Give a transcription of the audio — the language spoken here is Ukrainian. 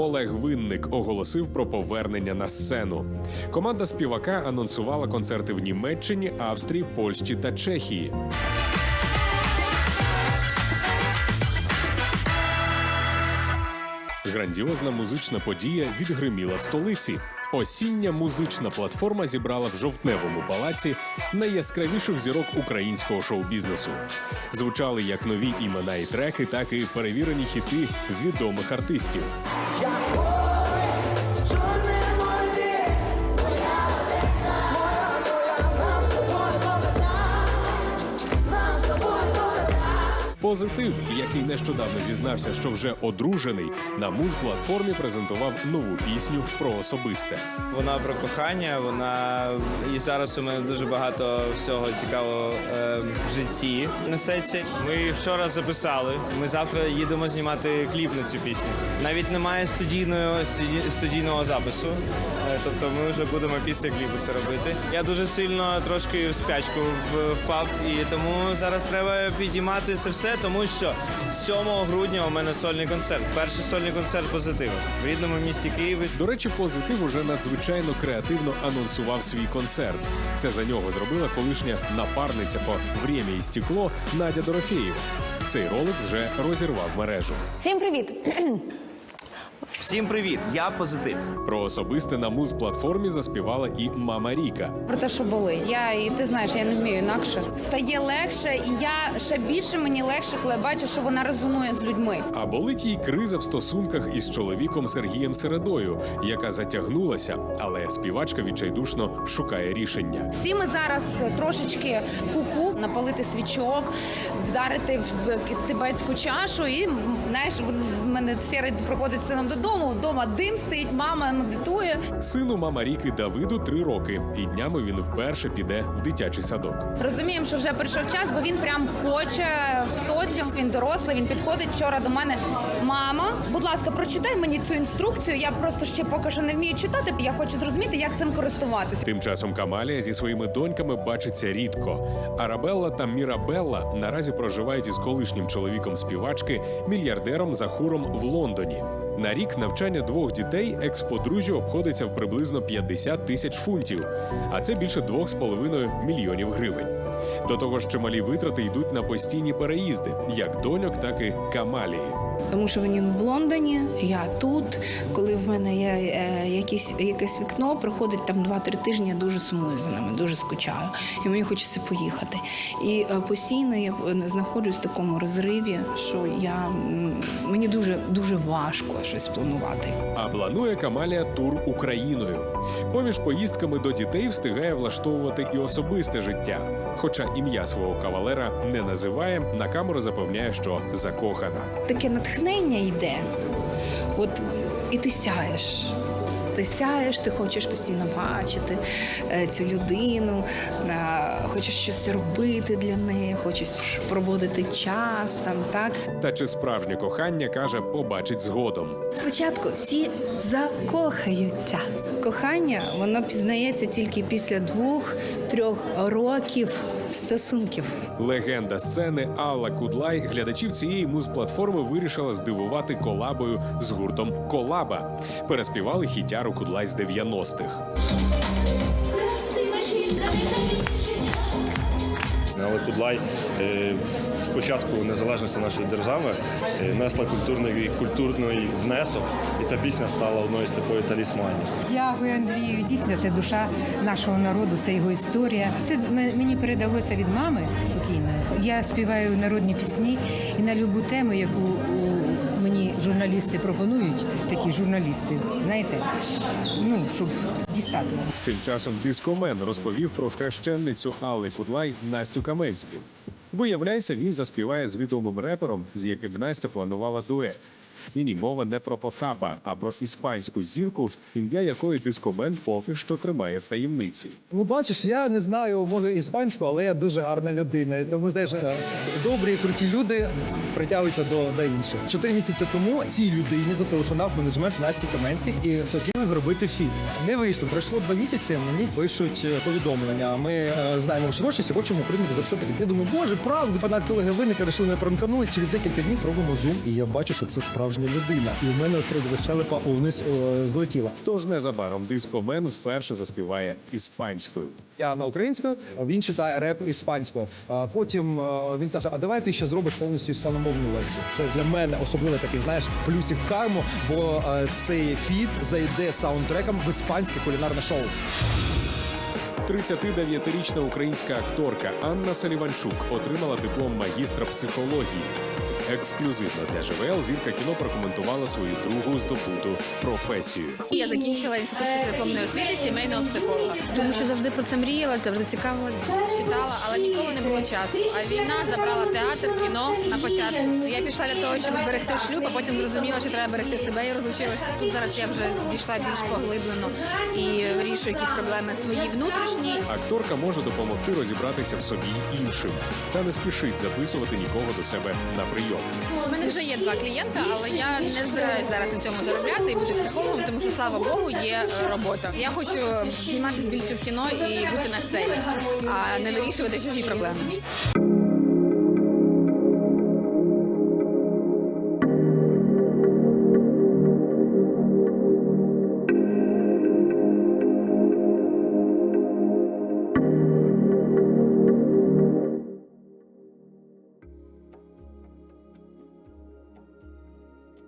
Олег Винник оголосив про повернення на сцену. Команда співака анонсувала концерти в Німеччині, Австрії, Польщі та Чехії. Грандіозна музична подія відгриміла в столиці. Осіння музична платформа зібрала в жовтневому палаці найяскравіших зірок українського шоу-бізнесу. Звучали як нові імена і треки, так і перевірені хіти відомих артистів. Позитив, який нещодавно зізнався, що вже одружений, на муз-платформі презентував нову пісню про особисте. Вона про кохання, вона і зараз у мене дуже багато всього цікавого е, в житті несеться. Ми вчора записали. Ми завтра їдемо знімати кліп на цю пісню. Навіть немає студійного студі- студійного запису. Е, тобто ми вже будемо після кліпу це робити. Я дуже сильно трошки в спячку впав, і тому зараз треба підіймати це все, тому що 7 грудня у мене сольний концерт. Перший сольний концерт позитиву в рідному місті Києві. До речі, позитив уже надзвичайно креативно анонсував свій концерт. Це за нього зробила колишня напарниця по «Время і стекло Надя Дорофєєва. Цей ролик вже розірвав мережу. Всім привіт! Всім привіт! Я позитив. Про особисте на муз-платформі заспівала і мама Ріка. Про те, що болить. Я і ти знаєш, я не вмію інакше. Стає легше, і я ще більше мені легше, коли я бачу, що вона резонує з людьми. А болить їй криза в стосунках із чоловіком Сергієм Середою, яка затягнулася, але співачка відчайдушно шукає рішення. Всі ми зараз трошечки куку, напалити свічок, вдарити в тибетську чашу, і знаєш, в мене сірий приходить з сином додому. Вдома дим стоїть, мама медитує. Сину мама Ріки Давиду три роки, і днями він вперше піде в дитячий садок. Розуміємо, що вже прийшов час, бо він прям хоче в соціум. Він дорослий. Він підходить вчора до мене. Мама, будь ласка, прочитай мені цю інструкцію. Я просто ще поки що не вмію читати. Я хочу зрозуміти, як цим користуватися. Тим часом Камалія зі своїми доньками бачиться рідко. Арабелла та Мірабелла наразі проживають із колишнім чоловіком співачки, мільярдером Захуром в Лондоні. На рік навчання двох дітей екс-подружжю обходиться в приблизно 50 тисяч фунтів, а це більше 2,5 мільйонів гривень. До того ж, чималі витрати йдуть на постійні переїзди, як доньок, так і Камалії. Тому що він в Лондоні, я тут. Коли в мене є е, якісь, якесь вікно, проходить там 2-3 тижні, я дуже сумую за ними, дуже скучаю. І мені хочеться поїхати. І е, постійно я знаходжусь в такому розриві, що я, мені дуже, дуже важко щось планувати. А планує Камалія тур Україною. Поміж поїздками до дітей встигає влаштовувати і особисте життя. Хоча ім'я свого кавалера не називає, на камеру запевняє, що закохана. Таке натхнення йде. От і ти сяєш. Ти сяєш, ти хочеш постійно бачити е, цю людину, е, хочеш щось робити для неї, хочеш проводити час там, так. Та чи справжнє кохання каже, побачить згодом. Спочатку всі закохаються. Кохання воно пізнається тільки після двох-трьох років стосунків. Легенда сцени Алла Кудлай глядачів цієї муз-платформи вирішила здивувати колабою з гуртом Колаба. Переспівали хітяру Кудлай з 90-х. Але Кудлай е, з початку незалежності нашої держави е, несла культурний культурний внесок, і ця пісня стала одною з такої талісманів. Дякую, Андрію. Пісня це душа нашого народу, це його історія. Це мені передалося від мами покійної. Я співаю народні пісні і на любу тему, яку мені журналісти пропонують, такі журналісти, знаєте, ну щоб дістати. Тим часом дискомен розповів про хрещенницю Алли Кудлай Настю Каменську. Виявляється, він заспіває з відомим репером, з яким Настя планувала дует. І ні, мова не про Потапа, а про іспанську зірку, ім'я якої дискомен поки що тримає в таємниці. Ну, бачиш, я не знаю, може, іспанську, але я дуже гарна людина. Тому знаєш, е, добрі, круті люди притягуються до, до інших. Чотири місяці тому цій людині зателефонував менеджмент Насті Каменських і хотіли зробити фіт. Не вийшло. Пройшло два місяці. Мені пишуть е, повідомлення. Ми е, знаємо що гроші, хочемо принципі записати. Я думаю, боже, правда, фанат колеги винника, вирішили не пранканули. Через декілька днів робимо зум, і я бачу, що це справді справжня людина. І в мене острова щелепа вниз е, злетіла. Тож незабаром дисковмен вперше заспіває іспанською. Я на українську, він читає реп іспанською. Потім е, він каже: А давай ти ще зробиш повністю іспаномовну версію. Це для мене особливо такий, знаєш, плюсик в карму, бо е, цей фіт зайде саундтреком в іспанське кулінарне шоу. 39-річна українська акторка Анна Саліванчук отримала диплом магістра психології. Ексклюзивно для ЖВЛ зірка кіно прокоментувала свою другу здобуту професію. Я закінчила інститут післядипломної освіти сімейного психолога, тому що завжди про це мріяла, завжди цікавилась, читала, але ніколи не було часу. А війна забрала театр, кіно на початку. Я пішла для того, щоб зберегти шлюб, а потім зрозуміла, що треба берегти себе і розлучилася. Тут зараз я вже дійшла більш поглиблено і вирішую якісь проблеми свої внутрішні. Акторка може допомогти розібратися в собі іншим та не спішить записувати нікого до себе на прийом. У мене вже є два клієнта, але я не збираюся зараз на цьому заробляти і бути психологом, тому що слава Богу, є е, робота. Я хочу зніматися більше в кіно і бути на сцені, а не вирішувати чужі проблеми.